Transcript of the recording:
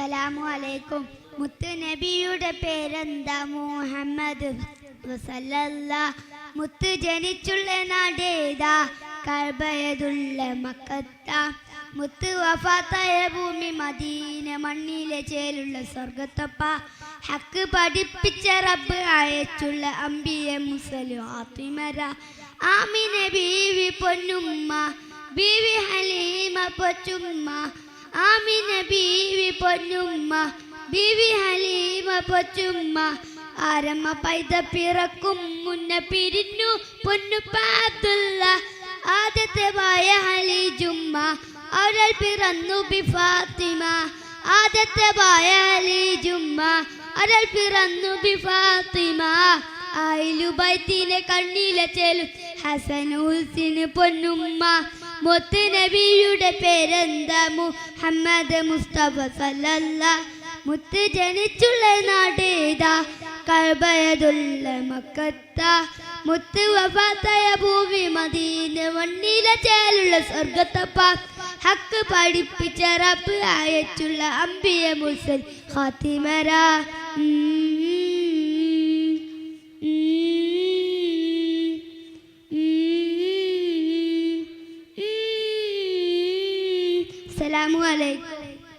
അസ്സലാമു അലൈക്കും. മുത്ത് നബിയുടെ പേരെന്താ മുഹമ്മദ്. മുത്ത് ജനിച്ചുള്ള നാടേതാ കർബയതുള്ള മക്കത്ത. മുത്ത് വഫാത്തായ ഭൂമി മദീന മണ്ണിലെ ചേലുള്ള സ്വർഗത്തപ്പ ഹക്ക് പഠിപ്പിച്ച റബ്ബ് അയച്ചുള്ള അമ്പിയ മുസലു ആത്തിമര. ആമിന ബീവി പൊന്നുമ്മ ബീവി ഹലീമ പൊച്ചുമ്മ. ആമിന ബീവി പൊന്നുമ്മ ബീവി ഹലീമ പൊച്ചുമ്മ ആരമ്മ പൈത പിറക്കും മുന്ന പിരിഞ്ഞു പൊന്നു പാത്തുള്ള ആദ്യത്തെ വായ ഹലീജുമ്മ അവരൽ പിറന്നു ബി ഫാത്തിമ. ആദ്യത്തെ വായ ഹലീജുമ്മ അവരൽ പിറന്നു ബി ഫാത്തിമ. ആയിലുബൈത്തിലെ കണ്ണിലെ ചെലു ഹസൻ പൊന്നുമ്മ മുത്ത് നബിയുടെ പേരെന്താ? മുഹമ്മദ് മുസ്തഫ സല്ലല്ല. മുത്ത് ജനിച്ചുള്ള നാടേതാ കഴബയതുള്ള മക്കത്ത. മുത്ത് വഫാത്തായ ഭൂമി മദീന വണ്ണീല ചേലുള്ള സ്വർഗത്തപ്പ ഹക്ക് പഠിപ്പിച്ച റബ്ബ് അയച്ചുള്ള അമ്പിയ മുസൽ ഖാത്തിമര. അസ്സലാമു അലൈക്കും